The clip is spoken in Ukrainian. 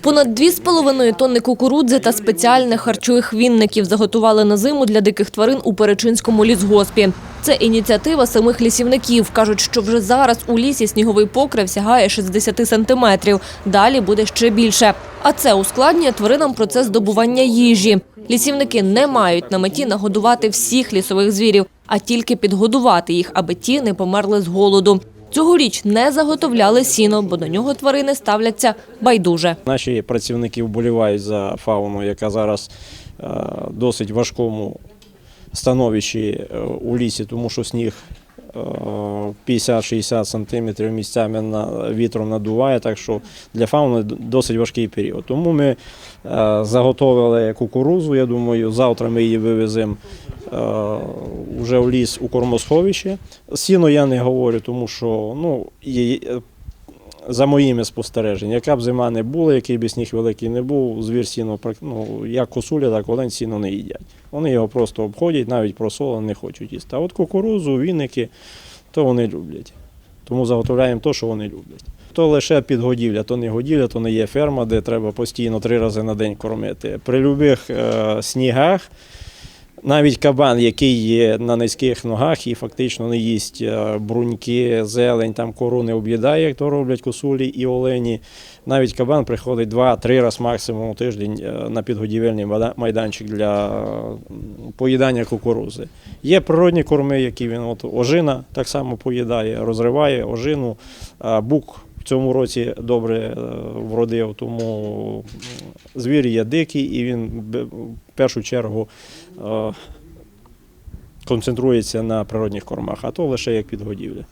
Понад 2,5 тонни кукурудзи та спеціальних харчових вінників заготували на зиму для диких тварин у Перечинському лісгоспі. Це ініціатива самих лісівників. Кажуть, що вже зараз у лісі сніговий покрив сягає 60 сантиметрів. Далі буде ще більше. А це ускладнює тваринам процес добування їжі. Лісівники не мають на меті нагодувати всіх лісових звірів, а тільки підгодувати їх, аби ті не померли з голоду. Цьогоріч не заготовляли сіно, бо до нього тварини ставляться байдуже. Наші працівники вболівають за фауну, яка зараз е, досить важкому становищі е, у лісі, тому що сніг 50-60 сантиметрів місцями на, вітром надуває, так що для фауни досить важкий період. Тому ми е, заготовили кукурузу, я думаю, завтра ми її вивеземо е, вже в ліс у кормосховище. Сіно я не говорю, тому що ну, є, за моїми спостереженнями, яка б зима не була, який би сніг великий не був, звір сіно, ну, як косуля, так олень сіно не їдять. Вони його просто обходять, навіть просола не хочуть їсти. А от кукурузу, віники, то вони люблять. Тому заготовляємо те, що вони люблять. То лише підгодівля, то не годівля, то не є ферма, де треба постійно три рази на день кормити. При будь-яких е, снігах навіть кабан, який є на низьких ногах і фактично не їсть е, бруньки, зелень, там кору не об'їдає, як то роблять косулі і олені. Навіть кабан приходить 2-3 рази максимум у тиждень е, на підгодівельний майданчик для поїдання кукурузи. Є природні корми, які він от ожина так само поїдає, розриває ожину, бук. Цьому році добре е, вродив, тому звір є дикий і він в першу чергу е, концентрується на природних кормах, а то лише як підгодівля.